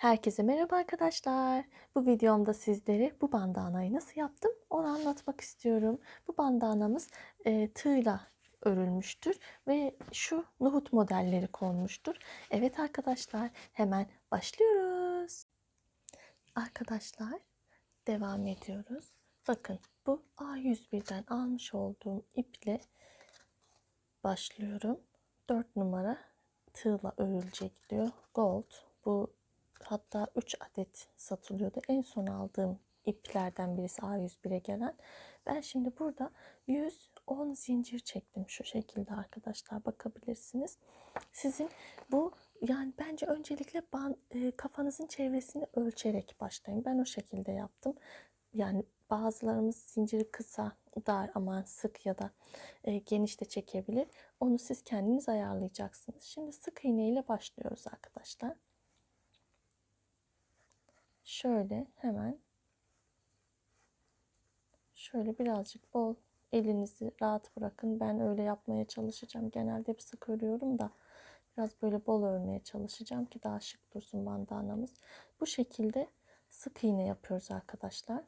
Herkese merhaba arkadaşlar. Bu videomda sizlere bu bandanayı nasıl yaptım onu anlatmak istiyorum. Bu bandanamız e, tığla örülmüştür ve şu nohut modelleri konmuştur. Evet arkadaşlar hemen başlıyoruz. Arkadaşlar devam ediyoruz. Bakın bu A101'den almış olduğum iple başlıyorum. 4 numara tığla örülecek diyor. Gold. Bu hatta 3 adet satılıyordu. En son aldığım iplerden birisi A101'e gelen. Ben şimdi burada 110 zincir çektim şu şekilde arkadaşlar bakabilirsiniz. Sizin bu yani bence öncelikle ban, e, kafanızın çevresini ölçerek başlayın. Ben o şekilde yaptım. Yani bazılarımız zinciri kısa, dar aman sık ya da e, geniş de çekebilir. Onu siz kendiniz ayarlayacaksınız. Şimdi sık iğne ile başlıyoruz arkadaşlar. Şöyle hemen şöyle birazcık bol elinizi rahat bırakın. Ben öyle yapmaya çalışacağım. Genelde bir sık örüyorum da biraz böyle bol örmeye çalışacağım ki daha şık dursun bandanamız. Bu şekilde sık iğne yapıyoruz arkadaşlar.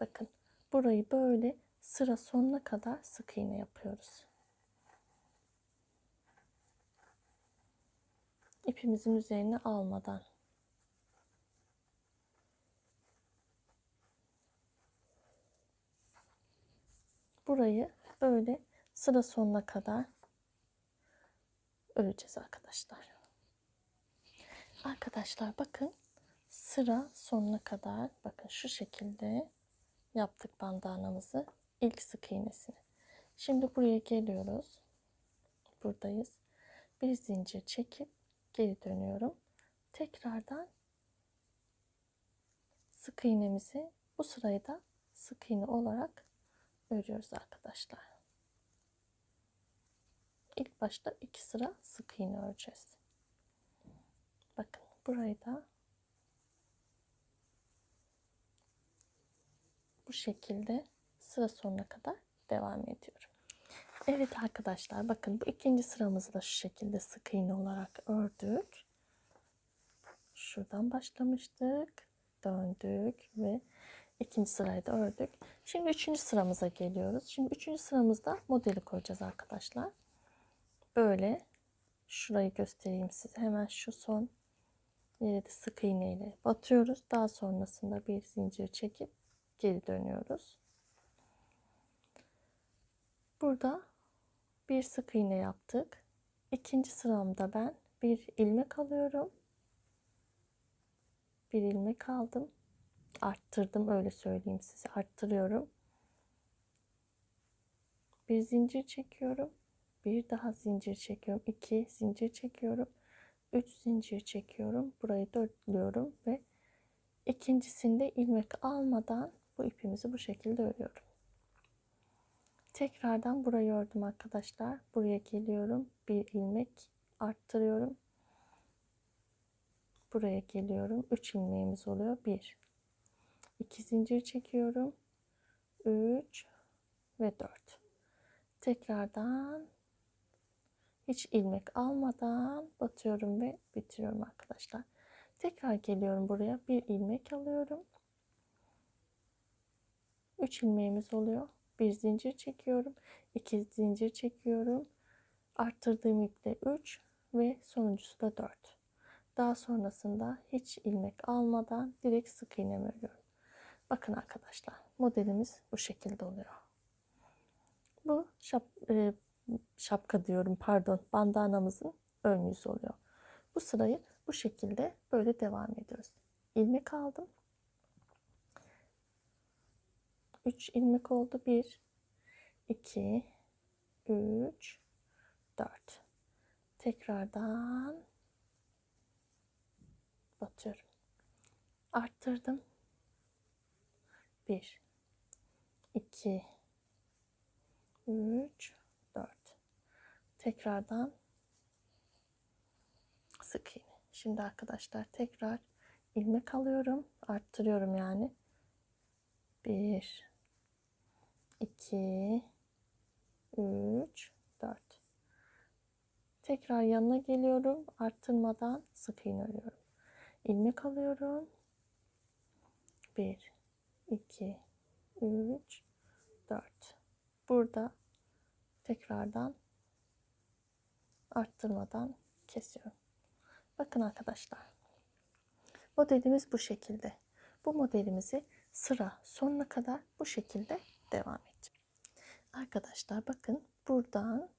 Bakın burayı böyle sıra sonuna kadar sık iğne yapıyoruz. İpimizin üzerine almadan. Burayı böyle sıra sonuna kadar öreceğiz arkadaşlar. Arkadaşlar bakın sıra sonuna kadar bakın şu şekilde yaptık bandanamızı ilk sık iğnesini. Şimdi buraya geliyoruz. Buradayız. Bir zincir çekip geri dönüyorum. Tekrardan sık iğnemizi bu sırayı da sık iğne olarak örüyoruz arkadaşlar. İlk başta iki sıra sık iğne öreceğiz. Bakın burayı da bu şekilde sıra sonuna kadar devam ediyorum. Evet arkadaşlar bakın bu ikinci sıramızı da şu şekilde sık iğne olarak ördük. Şuradan başlamıştık. Döndük ve ikinci sırayı da ördük. Şimdi üçüncü sıramıza geliyoruz. Şimdi üçüncü sıramızda modeli koyacağız arkadaşlar. Böyle şurayı göstereyim size. Hemen şu son yere de sık iğne ile batıyoruz. Daha sonrasında bir zincir çekip geri dönüyoruz. Burada bir sık iğne yaptık. İkinci sıramda ben bir ilmek alıyorum. Bir ilmek aldım. Arttırdım öyle söyleyeyim size. Arttırıyorum. Bir zincir çekiyorum. Bir daha zincir çekiyorum. iki zincir çekiyorum. Üç zincir çekiyorum. Burayı dörtlüyorum ve ikincisinde ilmek almadan bu ipimizi bu şekilde örüyorum. Tekrardan burayı ördüm arkadaşlar. Buraya geliyorum. Bir ilmek arttırıyorum. Buraya geliyorum. 3 ilmeğimiz oluyor. 1 2 zincir çekiyorum. 3 ve 4. Tekrardan hiç ilmek almadan batıyorum ve bitiriyorum arkadaşlar. Tekrar geliyorum buraya. Bir ilmek alıyorum. 3 ilmeğimiz oluyor. Bir zincir çekiyorum. 2 zincir çekiyorum. Arttırdığım iple 3 ve sonuncusu da 4. Daha sonrasında hiç ilmek almadan direkt sık iğne örüyorum. Bakın arkadaşlar modelimiz bu şekilde oluyor. Bu şap, e, şapka diyorum pardon bandanamızın ön yüzü oluyor. Bu sırayı bu şekilde böyle devam ediyoruz. İlmek aldım. 3 ilmek oldu. 1 2 3 4 tekrardan batıyorum. Arttırdım. 1 2 3 4 tekrardan sık iğne. Şimdi arkadaşlar tekrar ilmek alıyorum. Arttırıyorum yani. 1 2 3 4 Tekrar yanına geliyorum. Arttırmadan sık iğne örüyorum. İlmek alıyorum. 1 2 3 4 Burada tekrardan arttırmadan kesiyorum. Bakın arkadaşlar. Modelimiz bu şekilde. Bu modelimizi sıra sonuna kadar bu şekilde devam. Arkadaşlar bakın buradan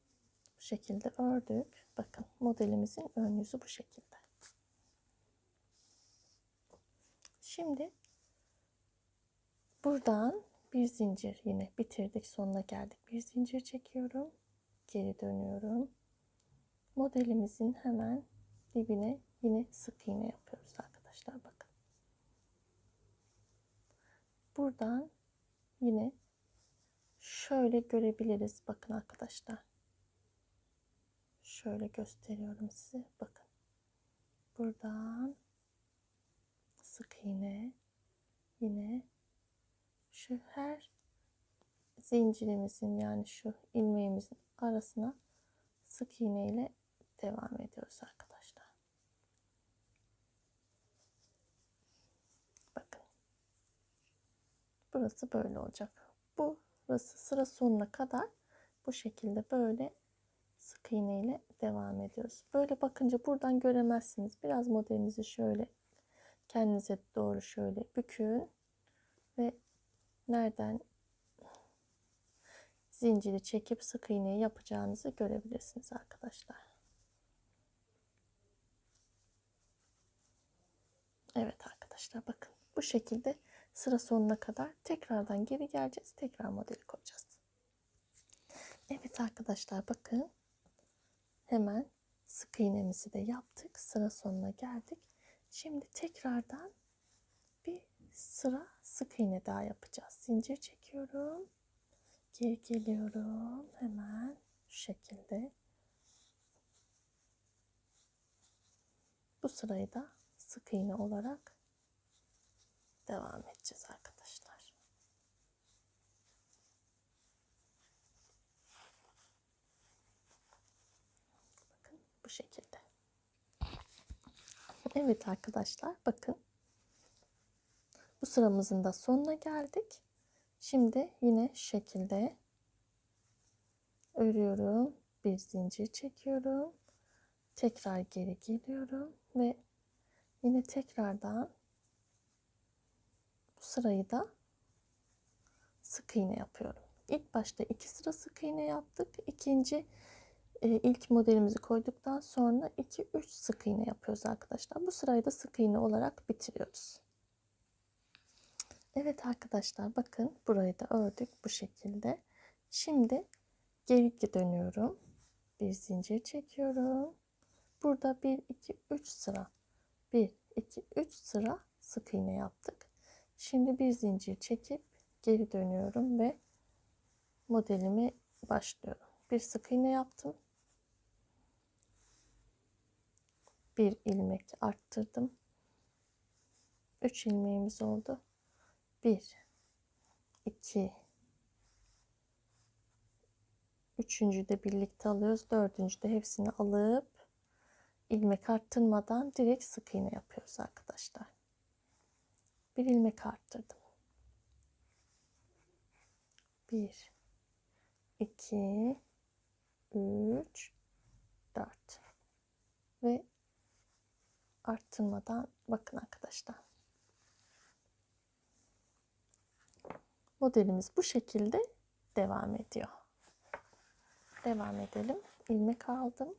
bu şekilde ördük. Bakın modelimizin ön yüzü bu şekilde. Şimdi buradan bir zincir yine bitirdik sonuna geldik. Bir zincir çekiyorum. Geri dönüyorum. Modelimizin hemen dibine yine sık iğne yapıyoruz arkadaşlar bakın. Buradan yine şöyle görebiliriz bakın arkadaşlar. Şöyle gösteriyorum size bakın. Buradan sık iğne yine şu her zincirimizin yani şu ilmeğimizin arasına sık iğne ile devam ediyoruz arkadaşlar. Bakın. Burası böyle olacak. Burası sıra sonuna kadar bu şekilde böyle sık iğne ile devam ediyoruz. Böyle bakınca buradan göremezsiniz. Biraz modelinizi şöyle kendinize doğru şöyle bükün ve nereden zinciri çekip sık iğneyi yapacağınızı görebilirsiniz arkadaşlar. Evet arkadaşlar bakın bu şekilde sıra sonuna kadar tekrardan geri geleceğiz. Tekrar modeli koyacağız. Evet arkadaşlar bakın hemen sık iğnemizi de yaptık. Sıra sonuna geldik. Şimdi tekrardan bir sıra sık iğne daha yapacağız. Zincir çekiyorum. Geri geliyorum. Hemen şu şekilde. Bu sırayı da sık iğne olarak devam edeceğiz arkadaşlar. Bakın bu şekilde. Evet arkadaşlar bakın. Bu sıramızın da sonuna geldik. Şimdi yine şekilde örüyorum. Bir zincir çekiyorum. Tekrar geri geliyorum ve yine tekrardan bu sırayı da sık iğne yapıyorum. İlk başta iki sıra sık iğne yaptık. İkinci e, ilk modelimizi koyduktan sonra 2-3 sık iğne yapıyoruz arkadaşlar. Bu sırayı da sık iğne olarak bitiriyoruz. Evet arkadaşlar bakın burayı da ördük bu şekilde. Şimdi geri dönüyorum. Bir zincir çekiyorum. Burada 1 2 3 sıra 1 2 3 sıra sık iğne yaptık. Şimdi bir zincir çekip geri dönüyorum ve modelimi başlıyorum. Bir sık iğne yaptım. Bir ilmek arttırdım. 3 ilmeğimiz oldu. 1 2 Üçüncü de birlikte alıyoruz. Dördüncü de hepsini alıp ilmek arttırmadan direkt sık iğne yapıyoruz arkadaşlar. Bir ilmek arttırdım. 1 2 3 4 ve arttırmadan bakın arkadaşlar. Modelimiz bu şekilde devam ediyor. Devam edelim. İlmek aldım.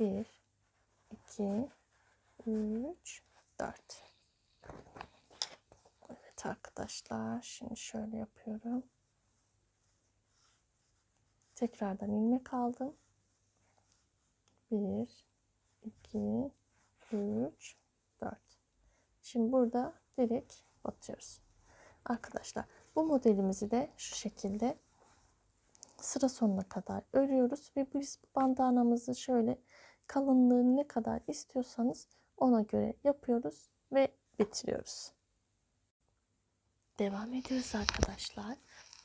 1 2 3 4 Evet arkadaşlar şimdi şöyle yapıyorum. Tekrardan ilmek aldım. 1 2 3 4 Şimdi burada direkt batıyoruz. Arkadaşlar bu modelimizi de şu şekilde sıra sonuna kadar örüyoruz ve biz bandanamızı şöyle kalınlığı ne kadar istiyorsanız ona göre yapıyoruz ve bitiriyoruz. Devam ediyoruz arkadaşlar.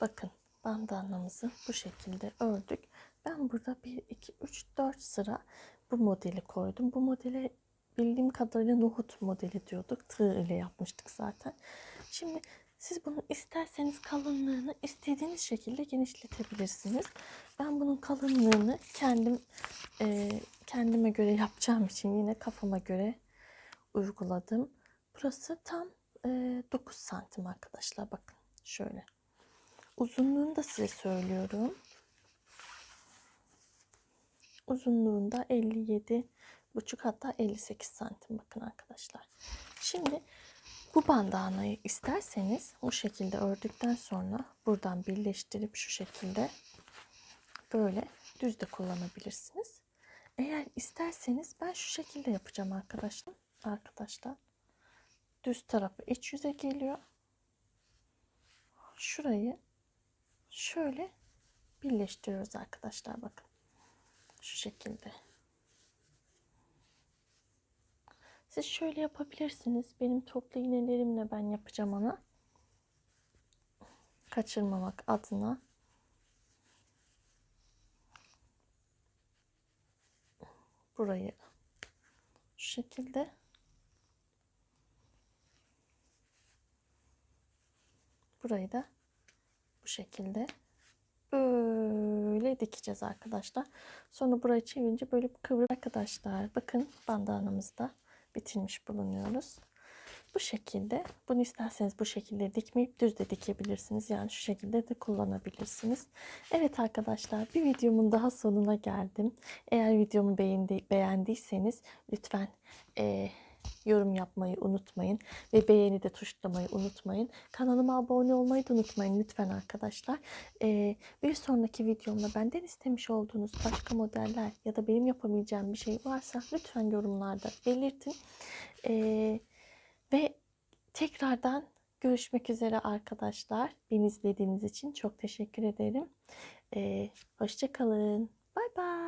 Bakın bandanamızı bu şekilde ördük. Ben burada 1, 2, 3, 4 sıra bu modeli koydum. Bu modele bildiğim kadarıyla nohut modeli diyorduk. Tığ ile yapmıştık zaten. Şimdi siz bunun isterseniz kalınlığını istediğiniz şekilde genişletebilirsiniz. Ben bunun kalınlığını kendim e, kendime göre yapacağım için yine kafama göre uyguladım. Burası tam 9 santim arkadaşlar bakın şöyle. Uzunluğunu da size söylüyorum. Uzunluğunda 57 buçuk hatta 58 santim bakın arkadaşlar. Şimdi bu bandanayı isterseniz bu şekilde ördükten sonra buradan birleştirip şu şekilde böyle düz de kullanabilirsiniz. Eğer isterseniz ben şu şekilde yapacağım arkadaşlar. Arkadaşlar düz tarafı iç yüze geliyor. Şurayı şöyle birleştiriyoruz arkadaşlar bakın. Şu şekilde. Siz şöyle yapabilirsiniz. Benim toplu iğnelerimle ben yapacağım ona. Kaçırmamak adına. Burayı şu şekilde burayı da bu şekilde böyle dikeceğiz arkadaşlar. Sonra burayı çevirince böyle kıvrı arkadaşlar. Bakın bandanamızda bitirmiş bulunuyoruz. Bu şekilde bunu isterseniz bu şekilde dikmeyip düz de dikebilirsiniz. Yani şu şekilde de kullanabilirsiniz. Evet arkadaşlar bir videomun daha sonuna geldim. Eğer videomu beğendi, beğendiyseniz lütfen e, yorum yapmayı unutmayın. Ve beğeni de tuşlamayı unutmayın. Kanalıma abone olmayı da unutmayın lütfen arkadaşlar. E, bir sonraki videomda benden istemiş olduğunuz başka modeller ya da benim yapamayacağım bir şey varsa lütfen yorumlarda belirtin. Eee ve tekrardan görüşmek üzere arkadaşlar. Beni izlediğiniz için çok teşekkür ederim. Ee, Hoşçakalın. Bay bay.